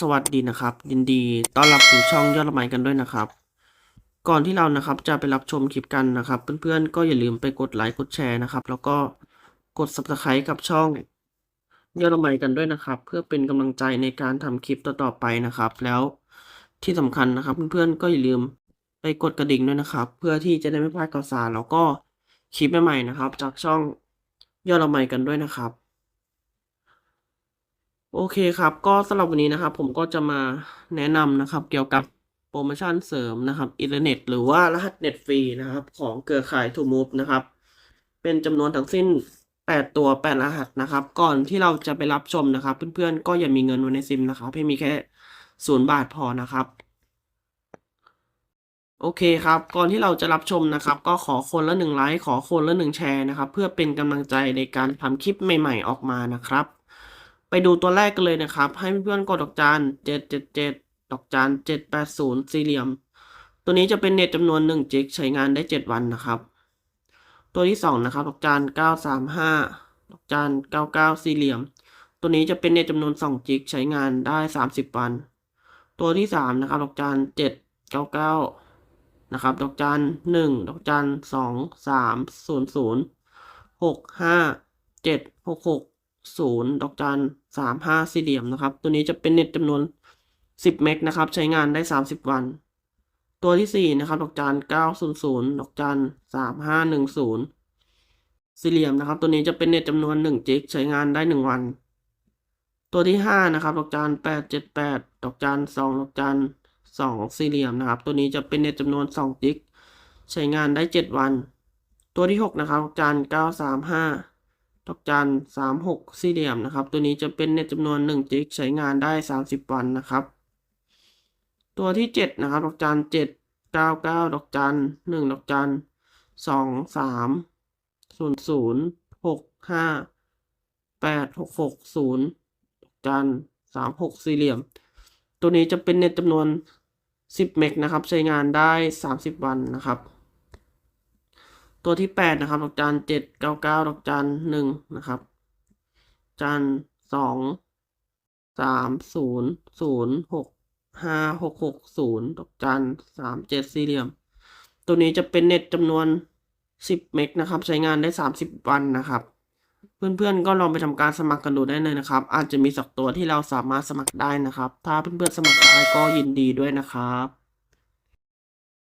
สวัสดีนะครับ ยินดีต้อนรับสู่ช่องยอดละไมกันด้วยนะครับ ก่อนที่เรานะครับจะไปรับชมคลิปกันนะครับ เพื่อนๆก็อย่าลืมไปกดไลค์กดแชร์นะครับ แล้วก็กด subscribe กับช่องยอดละไมกันด้วยนะครับ เพื่อเป็นกำลังใจในการทำคลิปต่อๆไปนะครับ แล้วที่สำคัญนะครับ เพื่อนๆก็อย่าลืมไปกดกระดิ่งด้วยนะครับ เพื่อที่จะได้ไม่พลาดข่าวสารแล้วก็คลิปใหม่ๆนะครับ จากช่องยอดละไมกันด้วยนะครับ โอเคครับ ก็สำหรับวันนี้นะครับ ผมก็จะมาแนะนำนะครับ เกี่ยวกับโปรโมชั่นเสริมนะครับอินเทอร์เน็ตหรือว่ารหัสเน็ตฟรีนะครับ ของเครือข่าย t ูมูฟนะครับ เป็นจำนวนทั้งสิ้น 8 ตัว 8 รหัสนะครับ ก่อนที่เราจะไปรับชมนะครับ เพื่อนๆ ก็อย่ามีเงินไว้ในซิมนะครับให้มีแค่ศูนย์บาทพอนะครับโอเคครับ ก่อนที่เราจะรับชมนะครับ ก็ขอคนละหนึ่งไลค์ขอคนละหนึ่งแชร์นะครับ เพื่อเป็นกำลังใจในการทำคลิปใหม่ ๆ ออกมานะครับ ไปดูตัวแรกกันเลยนะครับ ให้เพื่อนๆกดดอกจานเจ็ดเจ็ดเจ็ดดอกจานเจ็ดแปดศูนย์สี่เหลี่ยม ตัวนี้จะเป็นเน็ตจำนวนหนึ่งจิกใช้งานได้เจ็ดวันนะครับ ตัวที่สองนะครับ ดอกจานเก้าสามห้าดอกจานเก้าเก้าสี่เหลี่ยม ตัวนี้จะเป็นเน็ตจำนวนสองจิกใช้งานได้สามสิบวัน ตัวที่สามนะครับ ดอกจานเจ็ดเก้าเก้านะครับ ดอกจานหนึ่งดอกจานสองสามศูนย์ศูนย์หกห้าเจ็ดหกหก ศูนย์ดอกจันสามห้าสี่เหลี่ยมนะครับ ตัวนี้จะเป็นเน็ตจำนวนสิบเมกนะครับ ใช้งานได้สามิบวัน ตัวที่สี่นะครับดอกจันเก้าศูนย์ศูนย์ดอกจันสามห้าหนึ่งศูนย์สี่เหลี่ยมนะครับ ตัวนี้จะเป็นเน็ตจำนวนหนึ่งจิกใช้งานได้หนึ่งวัน ตัวที่ห้านะครับดอกจันแปดเจ็ดแปดดอกจันสองดอกจันสองสี่เหลี่ยมนะครับ ตัวนี้จะเป็นเน็ตจำนวนสองจิกใช้งานได้เจ็ดวัน ตัวที่หกนะครับดอกจันเก้าสามห้า ดอกจันสามหกสี่เหลี่ยมนะครับ ตัวนี้จะเป็นเน็ตจำนวนหนึ่งจิกใช้งานได้สามสิบวันนะครับ ตัวที่เจ็ดนะครับ ดอกจันเจ็ดเก้าเก้าดอกจันหนึ่งดอกจันสองสามศูนย์ศูนย์หกห้าแปดหกหกศูนย์ดอกจันสามหกสี่เหลี่ยม ตัวนี้จะเป็นเน็ตจำนวนสิบเมกนะครับ ใช้งานได้สามสิบวันนะครับ ตัวที่แปดนะครับดอกจันเจ็ดเก้าเก้าดอกจันหนึ่งนะครับ จันสองสามศูนย์ศูนย์หกห้าหกหกศูนย์ดอกจันสามเจ็ดสี่เหลี่ยม ตัวนี้จะเป็นเน็ตจำนวนสิบเมกนะครับ ใช้งานได้สามสิบวันนะครับ เพื่อนๆก็ลองไปทำการสมัครกันดูได้เลยนะครับ อาจจะมีสักตัวที่เราสามารถสมัครได้นะครับ ถ้าเพื่อนๆสมัครได้ก็ยินดีด้วยนะครับ